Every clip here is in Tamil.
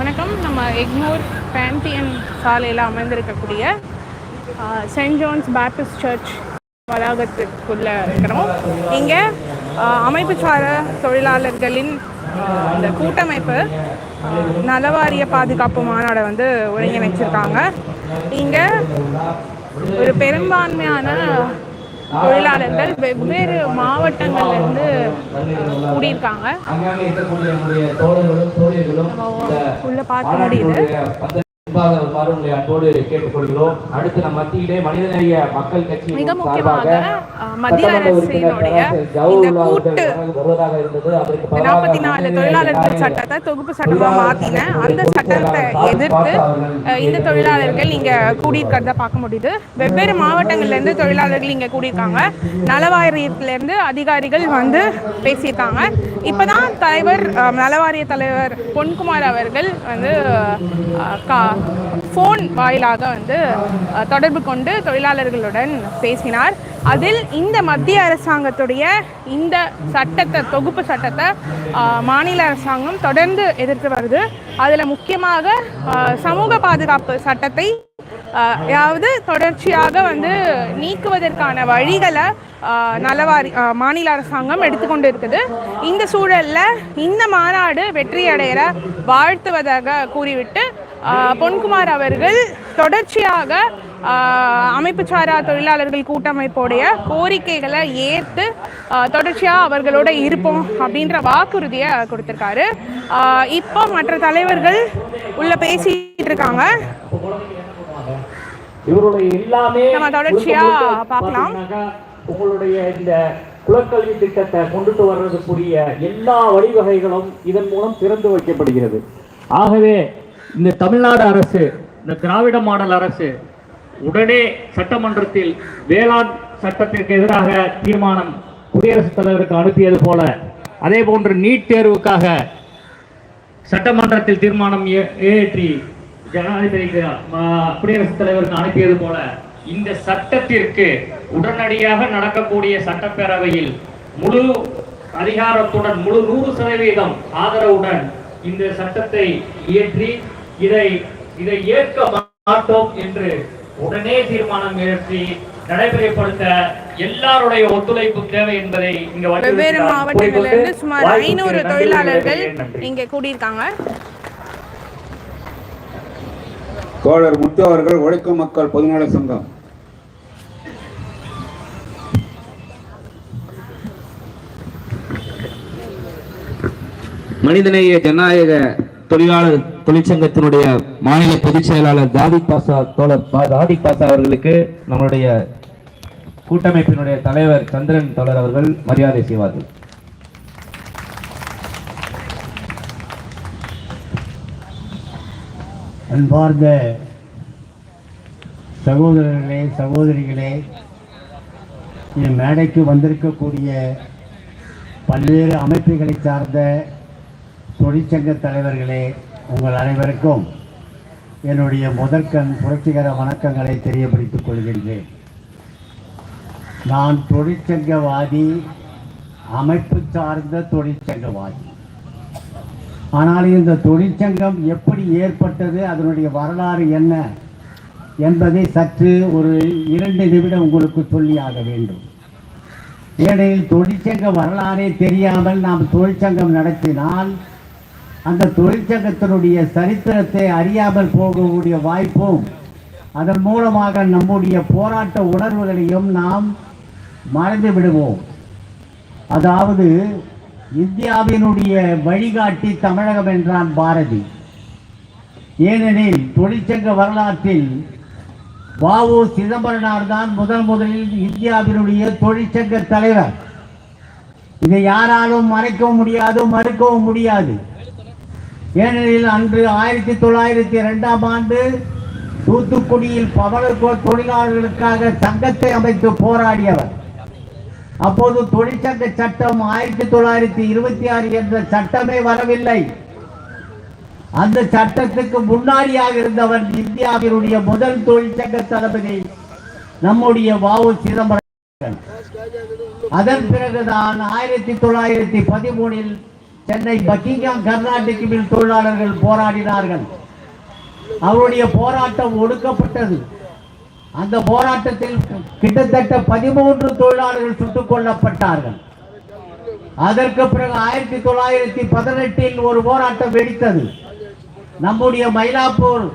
வணக்கம். நம்ம எக்மோர் பேண்டியன் சாலையில் அமைந்திருக்கக்கூடிய சென்ட் ஜான்ஸ் பேப்டிஸ்ட் சர்ச் வளாகத்துக்குள்ளே இருக்கிறோம். இங்கே அமைப்புச்சார தொழிலாளர்களின் இந்த கூட்டமைப்பு நலவாரிய பாதுகாப்பு மாநாடை வந்து ஒருங்கிணைச்சிருக்காங்க. இங்கே ஒரு பெரும்பான்மையான தொழிலாளர்கள் வெவ்வேறு மாவட்டங்கள்லேருந்து கூடியிருக்காங்க. நம்முடைய தோழர்களும் தோழியர்களும் இந்த உள்ள பார்க்க முடியுது. வருமாறு உங்களை அன்போடு கேட்டுக்கொள்கிறோம். அடுத்து நம் மத்தியிலே மனிதநேய மக்கள் கட்சி சட்டமன்ற உறுப்பினர் வருவதாக இருந்தது. அதற்கு நாற்பத்தி நாலு தொழிலாளர்கள் சட்டத்தை தொகுப்பு சட்டமா மாத்தின அந்த சட்டத்தை எதிர்த்து இந்த தொழிலாளர்கள் இங்க கூடியிருக்கிறத பார்க்க முடியுது. வெவ்வேறு மாவட்டங்கள்ல இருந்து தொழிலாளர்கள் இங்க கூடியிருக்காங்க. நலவாரியத்துல இருந்து அதிகாரிகள் வந்து பேசியிருக்காங்க. இப்பதான் தலைவர் நலவாரிய தலைவர் பொன்குமார் அவர்கள் வந்து ஃபோன் வாயிலாக வந்து தொடர்பு கொண்டு தொழிலாளர்களுடன் பேசினார். அதில் இந்த மத்திய அரசாங்கத்துடைய இந்த சட்டத்தை தொகுப்பு சட்டத்தை மாநில அரசாங்கம் தொடர்ந்து எதிர்த்து வருது. அதில் முக்கியமாக சமூக பாதுகாப்பு சட்டத்தை ஆஹ், அதாவது தொடர்ச்சியாக வந்து நீக்குவதற்கான வழிகளை நலவாரி மாநில அரசாங்கம் எடுத்துக்கொண்டு இருக்குது இந்த சூழலில் இந்த மாநாடு வெற்றியடைகிற வாழ்த்துவதாக கூறிவிட்டு பொன்குமார் அவர்கள் தொடர்ச்சியாக அமைப்புச்சாரா தொழிலாளர்கள் கூட்டமைப்போடைய கோரிக்கைகளை ஏற்று தொடர்ச்சியாக அவர்களோட இருப்போம் அப்படின்ற வாக்குறுதியை கொடுத்துருக்காரு. இப்போ மற்ற தலைவர்கள் உள்ள பேசிட்டு இருக்காங்க. நம்ம தொடர்ச்சியா பார்க்கலாம். உங்களுடைய இந்த குலக்கல்வி திட்டத்தை கொண்டுட்டு வர்றதுக்குரிய எல்லா வழிவகைகளும் இதன் மூலம் திறந்து வைக்கப்படுகிறது. ஆகவே இந்த தமிழ்நாடு அரசு இந்த திராவிட மாடல் அரசு உடனே சட்டமன்றத்தில் வேளாண் சட்டத்திற்கு எதிராக தீர்மானம் குடியரசுத் தலைவருக்கு அனுப்பியது போல அதே போன்று நீட் தேர்வுக்காக சட்டமன்றத்தில் தீர்மானம் ஏற்றி இயற்றி ஜனாதிபதிக்கு குடியரசுத் தலைவருக்கு அனுப்பியது போல இந்த சட்டத்திற்கு உடனடியாக நடக்கக்கூடிய சட்டப்பேரவையில் முழு அதிகாரத்துடன் முழு நூறு சதவீதம் ஆதரவுடன் இந்த சட்டத்தை இயற்றி இதை இதை ஏற்க மாட்டோம் என்று உடனே தீர்மானம் இயற்றி நடைமுறைப்படுத்த எல்லாருடைய ஒத்துழைப்பு தேவை என்பதை இங்க வெவ்வேறு மாவட்டங்கள்ல இருந்து சுமார் ஐநூறு தொழிலாளர்கள். இங்கே கூடியிருக்காங்க. தோழர் முத்து அவர்கள் உழைக்கும் மக்கள் பொதுநல சங்கம். மனிதநேய ஜனநாயக தொழிலாளர் தொழிற்சங்கத்தினுடைய மாநில பொதுச் செயலாளர் தாதிக் பாசா தோழர் தாதிக் பாசா அவர்களுக்கு நம்மளுடைய கூட்டமைப்பினுடைய தலைவர் சந்திரன் தோழர் அவர்கள் மரியாதை செய்வார்கள். அன்பார்ந்த சகோதரர்களே சகோதரிகளே இந்த மேடைக்கு வந்திருக்கக்கூடிய பல்வேறு அமைப்புகளை சார்ந்த தொழிற்சங்க தலைவர்களே உங்கள் அனைவருக்கும் என்னுடைய முதற்கண் புரட்சிகர வணக்கங்களை தெரியப்படுத்திக் கொள்கின்றேன். நான் தொழிற்சங்கவாதி அமைப்பு சார்ந்த தொழிற்சங்கவாதி ஆனால் இந்த தொழிற்சங்கம் எப்படி ஏற்பட்டது அதனுடைய வரலாறு என்ன என்பதை சற்று ஒரு இரண்டு நிமிடம் உங்களுக்கு சொல்லியாக வேண்டும். ஏனெனில் தொழிற்சங்க வரலாறே தெரியாமல் நாம் தொழிற்சங்கம் நடத்தினால் அந்த தொழிற்சங்கத்தினுடைய சரித்திரத்தை அறியாமல் போகக்கூடிய வாய்ப்பும் அதன் மூலமாக நம்முடைய போராட்ட உணர்வுகளையும் நாம் மறந்து விடுவோம். அதாவது இந்தியாவினுடைய வழிகாட்டி தமிழகம் என்றான் பாரதி. ஏனெனில் தொழிற்சங்க வரலாற்றில் வாவு சிதம்பரனார் தான் முதன் முதலில் இந்தியாவினுடைய தொழிற்சங்க தலைவர். இதை யாராலும் மறைக்கவும் முடியாது மறுக்கவும் முடியாது. ஏனெனில் அன்று ஆயிரத்தி தொள்ளாயிரத்தி இரண்டாம் ஆண்டு தூத்துக்குடியில் பவள தொழிலாளர்களுக்காக சங்கத்தை அமைத்து போராடியவர். அப்போது தொழிற்சங்க சட்டம் ஆயிரத்தி தொள்ளாயிரத்தி இருபத்தி ஆறு என்ற சட்டமே வரவில்லை. அந்த சட்டத்துக்கு முன்னாடியாக இருந்தவர் இந்தியாவினுடைய முதல் தொழிற்சங்க தளபதி நம்முடைய வாவு சிதம்பரம். அதன் பிறகுதான் ஆயிரத்தி தொள்ளாயிரத்தி பதிமூணில் சென்னை பக்கிங்காம் கர்நாடிக் மில் தொழிலாளர்கள் போராடினார்கள். அவருடைய போராட்டம் ஒடுக்கப்பட்டது. அந்த போராட்டத்தில் கிட்டத்தட்ட பதிமூன்று தொழிலாளர்கள் சுட்டுக் கொல்லப்பட்டார்கள். அதற்கு பிறகு ஆயிரத்தி தொள்ளாயிரத்தி பதினெட்டில் ஒரு போராட்டம் வெடித்தது. நம்முடைய மயிலாப்பூர்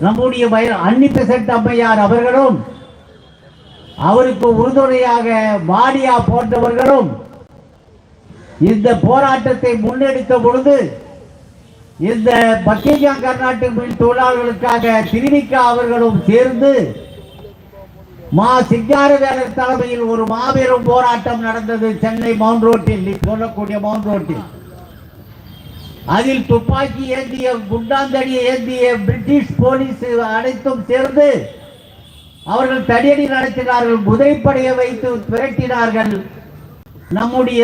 நம்முடைய மயிலா அன்னி பெசன்ட் அம்மையார் அவர்களும் அவருக்கு உறுதுணையாக மாடியா போன்றவர்களும் இந்த போராட்டத்தை முன்னெடுத்த பொழுது இந்த பக்கிங்காம் கர்நாடக மில் தொழிலாளர்களுக்காக திருவிக்கா அவர்களும் சேர்ந்து மா சிங்காரவேலர் தலைமையில் ஒரு மாபெரும் போராட்டம் நடந்தது சென்னை மவுண்ட் ரோட்டில் சொல்லக்கூடிய மவுண்ட் ரோட்டில். அதில் துப்பாக்கி ஏந்திய குண்டாந்தடியை ஏந்திய பிரிட்டிஷ் போலீஸ் அனைத்தும் சேர்ந்து அவர்கள் தடியடி நடத்தினார்கள் புதைப்படையை வைத்து விரட்டினார்கள் நம்முடைய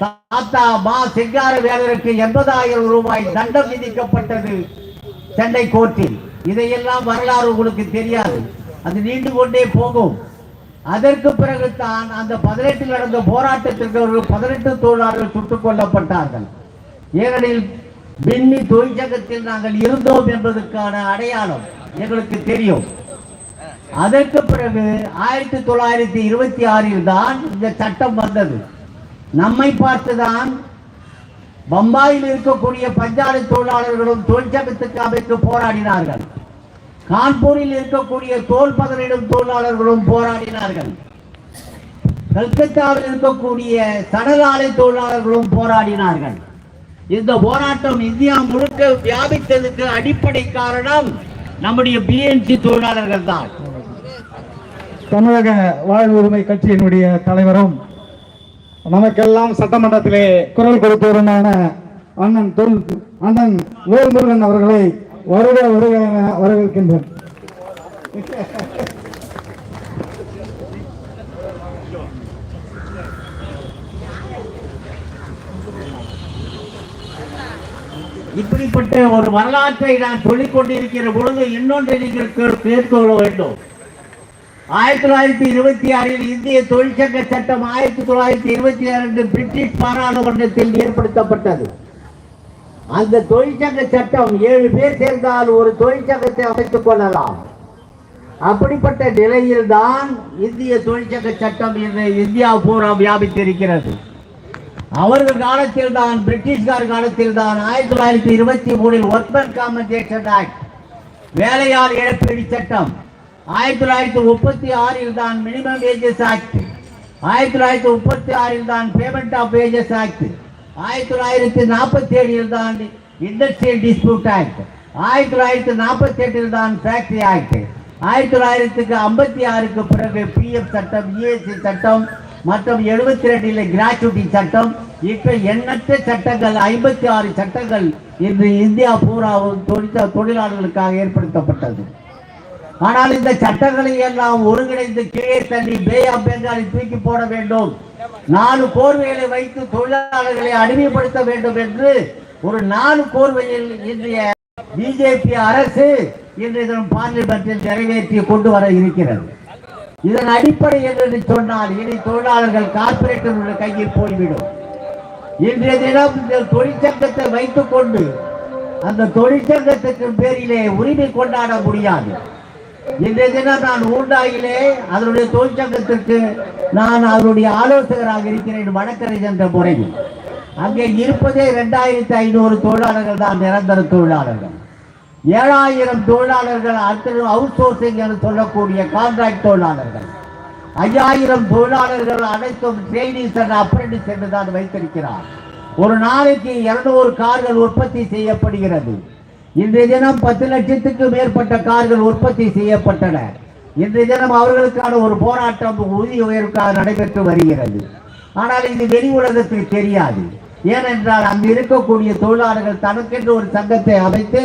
தாத்தா மா சிங்கார வேலருக்கு எண்பதாயிரம் ரூபாய் தண்டம் விதிக்கப்பட்டது சென்னை கோர்ட்டில். இதையெல்லாம் வரலாறு உங்களுக்கு தெரியாது. அது நீண்டு கொண்டே போகும். அதற்கு பிறகு தான் அந்த பதினெட்டில் நடந்த போராட்டத்திற்கு ஒரு பதினெட்டு தொழிலாளர்கள் சுட்டுக் கொல்லப்பட்டார்கள். ஏனெனில் பின்னி தொழிற்சங்கத்தில் நாங்கள் இருந்தோம் என்பதற்கான அடையாளம் எங்களுக்கு தெரியும். அதற்கு பிறகு ஆயிரத்தி தொள்ளாயிரத்தி இருபத்தி ஆறில் தான் இந்த சட்டம் வந்தது. நம்மை பார்த்துதான் பம்பாயில் இருக்கக்கூடிய பஞ்சாலை தொழிலாளர்களும் தொழிற்சங்கத்துக்கு அமைத்து போராடினார்கள். கான்பூரில் இருக்கக்கூடிய தோல் பதனிடும் தொழிலாளர்களும் போராடினார்கள். கல்கத்தாவில் இருக்கக்கூடிய சடலாலை தொழிலாளர்களும் போராடினார்கள். இந்த போராட்டம் இந்தியா முழுக்க வியாபித்ததுக்கு அடிப்படை காரணம் நம்முடைய பிஎன்சி தொழிலாளர்கள் தான். தமிழக வாழ்வுரிமை கட்சியினுடைய தலைவரும் நமக்கெல்லாம் சட்டமன்றத்திலே குரல் கொடுத்தவருமான அண்ணன் தொல் அண்ணன் வேல்முருகன் அவர்களை வருக வருக என வரவேற்கின்றேன். இப்படிப்பட்ட ஒரு வரலாற்றை நான் சொல்லிக் கொண்டிருக்கிற பொழுது இன்னொன்றை நீங்கள் கே- கேட்டுக்கொள்ள வேண்டும். ஆயிரத்தி தொள்ளாயிரத்தி இருபத்தி ஆறில் இந்திய தொழிற்சங்க சட்டம் ஆயிரத்தி தொள்ளாயிரத்தி இருபத்தி இரண்டு பிரிட்டிஷ் பாராளுமன்றத்தில் ஏற்படுத்தப்பட்டது. அந்த தொழிற்சங்க சட்டம் ஏழு பேர் சேர்ந்தால் ஒரு தொழிற்சங்கத்தை அமைத்துக் கொள்ளலாம். அப்படிப்பட்ட நிலையில் தான் இந்திய தொழிற்சங்க சட்டம் இந்தியா பூரா வியாபித்திருக்கிறது. அவர்கள் காலத்தில் தான் பிரிட்டிஷ்கார் காலத்தில் தான் ஆயிரத்தி தொள்ளாயிரத்தி இருபத்தி மூணில் ஒர்க்மேன் காம்பன்சேஷன் ஆக்ட் வேலையால் இழப்பீடு சட்டம் ஆயிரத்தி தொள்ளாயிரத்தி முப்பத்தி ஆறில் தான் மினிமம் வேஜஸ் ஆக்ட் ஆயிரத்தி தொள்ளாயிரத்தி முப்பத்தி ஆறில் தான் பேமெண்ட் ஆஃப் வேஜஸ் ஆக்ட் ஆயிரத்தி தொள்ளாயிரத்தி நாற்பத்தி ஏழில் தான் இண்டஸ்ட்ரியல் டிஸ்பியூட் ஆக்ட் ஆயிரத்தி தொள்ளாயிரத்தி நாற்பத்தி எட்டில் தான் ஃபேக்டரி ஆக்ட் ஆயிரத்தி தொள்ளாயிரத்துக்கு ஐம்பத்தி ஆறுக்கு பிறகு பிஎஃப் சட்டம் இஎஸ்சி சட்டம் மற்றும் எழுபத்தி ரெண்டில் கிராச்சுவிட்டி சட்டம். இப்ப எண்ணற்ற சட்டங்கள் ஐம்பத்தி ஆறு சட்டங்கள் இன்று இந்தியா பூராவும் தொழிற்ச தொழிலாளர்களுக்காக ஏற்படுத்தப்பட்டது. ஆனால் இந்த சட்டங்களை எல்லாம் ஒருங்கிணைந்து கீழே தள்ளி பே ஆஃப் பெங்காலை தூக்கி போட வேண்டும். நாலு கோர்வைகளை வைத்து தொழிலாளர்களை அடிமைப்படுத்த வேண்டும் என்று ஒரு நாலு கோர்வையில் இன்றைய பிஜேபி அரசு இன்றைய இதன் பார்லிமெண்டில் நிறைவேற்றி கொண்டு வர இருக்கிறது. இதன் அடிப்படை என்று சொன்னால் இனி தொழிலாளர்கள் கார்பரேட்டர்களுடைய கையில் போய்விடும். இன்றைய தினம் இந்த தொழிற்சங்கத்தை வைத்துக் கொண்டு அந்த தொழிற்சங்கத்துக்கு பேரிலே உரிமை கொண்டாட முடியாது. இன்றைய தினம் நான் ஊண்டாயிலே அதனுடைய தொழிற்சங்கத்திற்கு நான் அவருடைய ஆலோசகராக இருக்கிறேன் வழக்கறிஞர் என்ற முறையில். அங்கே இருப்பதே இரண்டாயிரத்தி ஐநூறு தொழிலாளர்கள் தான் நிரந்தர தொழிலாளர்கள். ஏழாயிரம் தொழிலாளர்கள் அடுத்தது அவுட் சோர்சிங் என்று சொல்லக்கூடிய கான்ட்ராக்ட் தொழிலாளர்கள். ஐயாயிரம் தொழிலாளர்கள் அனைத்தும் ட்ரெயினிஸ் அண்ட் அப்ரெண்டிஸ் என்று தான் வைத்திருக்கிறார். ஒரு நாளைக்கு இருநூறு கார்கள் உற்பத்தி செய்யப்படுகிறது. இன்றைய தினம் பத்து லட்சத்துக்கு மேற்பட்ட கார்கள் உற்பத்தி செய்யப்பட்டன. இன்றைய தினம் அவர்களுக்கான ஒரு போராட்டம் ஊதிய உயர்வுக்காக நடைபெற்று வருகிறது. ஆனால் இது வெளி உலகத்துக்கு தெரியாது. ஏனென்றால் அங்கு இருக்கக்கூடிய தொழிலாளர்கள் தனக்கென்று ஒரு சங்கத்தை அமைத்து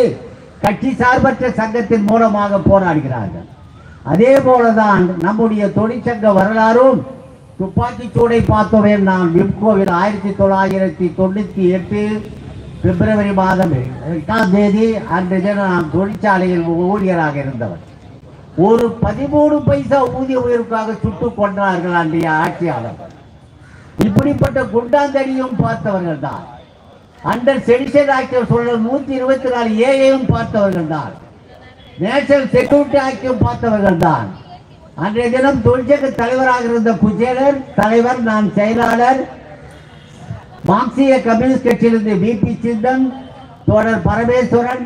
கட்சி சார்பற்ற சங்கத்தின் மூலமாக போராடுகிறார்கள். அதே போலதான் நம்முடைய தொழிற்சங்க வரலாறும் துப்பாக்கி சூடை பார்த்தோமே நான் விப்கோவில் ஆயிரத்தி தொள்ளாயிரத்தி தொண்ணூத்தி எட்டு பிப்ரவரி மாதம் எட்டாம் தேதி அன்றைய தினம் நான் தொழிற்சாலையில் ஊழியராக இருந்தவர். ஒரு பதிமூணு பைசா ஊதிய உயர்வுக்காக சுட்டு கொண்டார்கள் அன்றைய ஆட்சியாளர் இப்படிப்பட்ட குண்டாந்தடியும் பார்த்தவர்கள் தான். அண்டர் செடிஷன் ஆக்டர் சூழல் நூத்தி இருபத்தி நாலு ஏஐயும் பார்த்தவர்கள் தான். நேஷனல் செக்யூரிட்டி ஆக்டையும் பார்த்தவர்கள் தான். அன்றைய தினம் தொழிற்சங்க தலைவராக இருந்த குஜேலர் தலைவர் நான் செயலாளர் மார்க்சிய கம்யூனிஸ்ட் கட்சியிலிருந்து விபி சிந்தன் தோழர் பரமேஸ்வரன்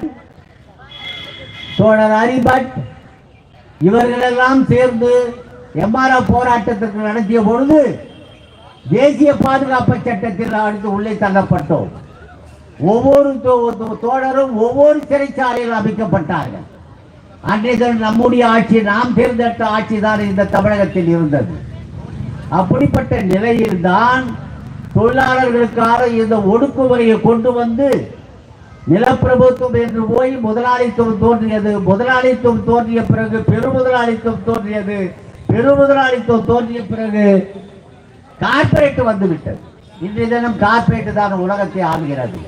தோழர் ஹரிபட் இவர்களெல்லாம் சேர்ந்து எம்ஆர்ஓ போராட்டத்திற்கு நடத்திய பொழுது தேசிய பாதுகாப்பு சட்டத்தில் அடுத்து உள்ளே தள்ளப்பட்டோம். ஒவ்வொரு தோழரும் ஒவ்வொரு சிறைச்சாலையில் அமைக்கப்பட்டார்கள். அன்றைய நம்முடைய ஆட்சி நாம் தேர்ந்தெடுத்த ஆட்சி தான் இந்த தமிழகத்தில் இருந்தது. அப்படிப்பட்ட நிலையில்தான் தொழிலாளர்களுக்காக இந்த ஒடுக்குமுறையை கொண்டு வந்து நிலப்பிரபுத்துவம் என்று போய் முதலாளித்துவம் தோன்றியது. முதலாளித்துவம் தோன்றிய பிறகு பெருமுதலாளித்துவம் தோன்றியது. பெருமுதலாளித்துவம் தோன்றிய பிறகு கார்பரேட் வந்துவிட்டது. இன்றைய தினம் கார்பரேட் தான் உலகத்தை ஆளுகிறது.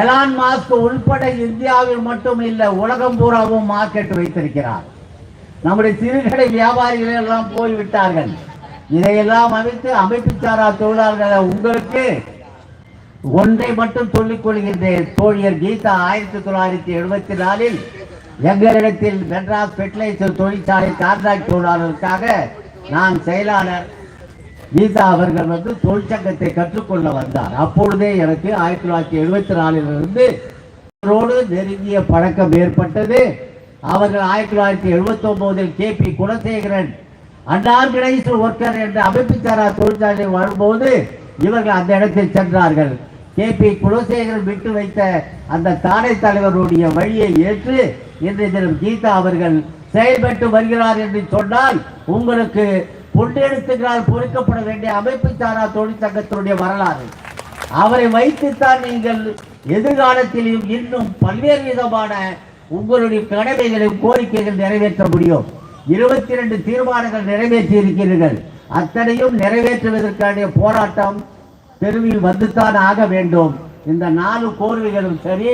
எலான் மாஸ்க் உள்பட இந்தியாவில் மட்டும் இல்லை உலகம் பூராவும் மார்க்கெட் வைத்திருக்கிறார். நம்முடைய சிறுகடை வியாபாரிகள் எல்லாம் போய்விட்டார்கள். இதையெல்லாம் அமைத்து அமைப்பு சாரா தொழிலாளர்களை உங்களுக்கு ஒன்றை மட்டும் சொல்லிக் கொள்கின்றேன். தோழியர் கீதா ஆயிரத்தி தொள்ளாயிரத்தி எழுபத்தி நாலில் எங்களிடத்தில் மெட்ராஸ் ஃபெர்டிலைசர் தொழிற்சாலை கான்ட்ராக்ட் தொழிலாளர்களுக்காக நான் செயலாளர் கீதா அவர்கள் வந்து தொழிற்சங்கத்தை கற்றுக்கொள்ள வந்தார். அப்பொழுதே எனக்கு ஆயிரத்தி தொள்ளாயிரத்தி எழுபத்தி நாலிலிருந்து அவரோடு நெருங்கிய பழக்கம் ஏற்பட்டது. அவர்கள் ஆயிரத்தி தொள்ளாயிரத்தி எழுபத்தி ஒன்பதில் K P Gunasekaran unorganised worker என்ற அமைப்புச்சாரா தொழிற்சாலை வரும்போது இவர்கள் அந்த இடத்தில் சென்றார்கள். கே பி குலசேகரன் விட்டு வைத்த அந்த தாடை தலைவருடைய வழியை ஏற்று இன்றைய தினம் கீதா அவர்கள் செயல்பட்டு வருகிறார் என்று சொன்னால் உங்களுக்கு பொன்னெழுத்துகளால் பொறுக்கப்பட வேண்டிய அமைப்பு சாரா தொழிற்சங்கத்தினுடைய வரலாறு. அவரை வைத்துத்தான் நீங்கள் எதிர்காலத்திலும் இன்னும் பல்வேறு விதமான உங்களுடைய கடமைகளையும் கோரிக்கைகள் நிறைவேற்ற முடியும். இருபத்தி ரெண்டு தீர்மானங்கள் நிறைவேற்றி இருக்கிறீர்கள் அத்தனையும் நிறைவேற்றுவதற்கான போராட்டம் தெருவில் வந்துத்தான் ஆக வேண்டும். இந்த நாலு கோரிக்கைகளும் சரி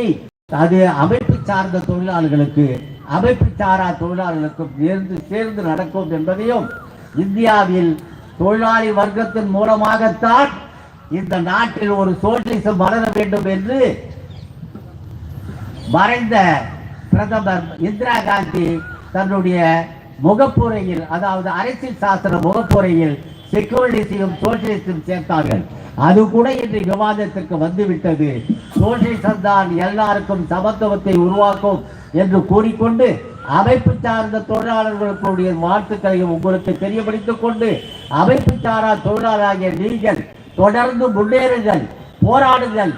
அது அமைப்பு சார்ந்த தொழிலாளர்களுக்கு அமைப்பு சாரா தொழிலாளர்களுக்கும் சேர்ந்து சேர்ந்து நடக்கும் என்பதையும் இந்தியாவில் தொழிலாளி வர்க்கத்தின் மூலமாகத்தான் இந்த நாட்டில் ஒரு சோசியலிசம் வளர வேண்டும் என்று மறைந்த பிரதமர் இந்திரா காந்தி தன்னுடைய முகப்புரையில் அதாவது அரசியல் சாஸ்திர முகப்புரையில் செக்யூரிட்டியும் சோசியலிசம் சேர்த்தார்கள். அது கூட இன்று விவாதத்திற்கு வந்துவிட்டது. சோசியலிசம் தான் எல்லாருக்கும் சமத்துவத்தை உருவாக்கும் என்று கூறிக்கொண்டு அமைப்பு சார்ந்த தொழிலாளர்களுடைய வாழ்த்துக்களையும் உங்களுக்கு தெரியப்படுத்திக் கொண்டு அமைப்பு சாரா தொழிலாளராகிய நீங்கள் தொடர்ந்து முன்னேறுங்கள் போராடுங்கள்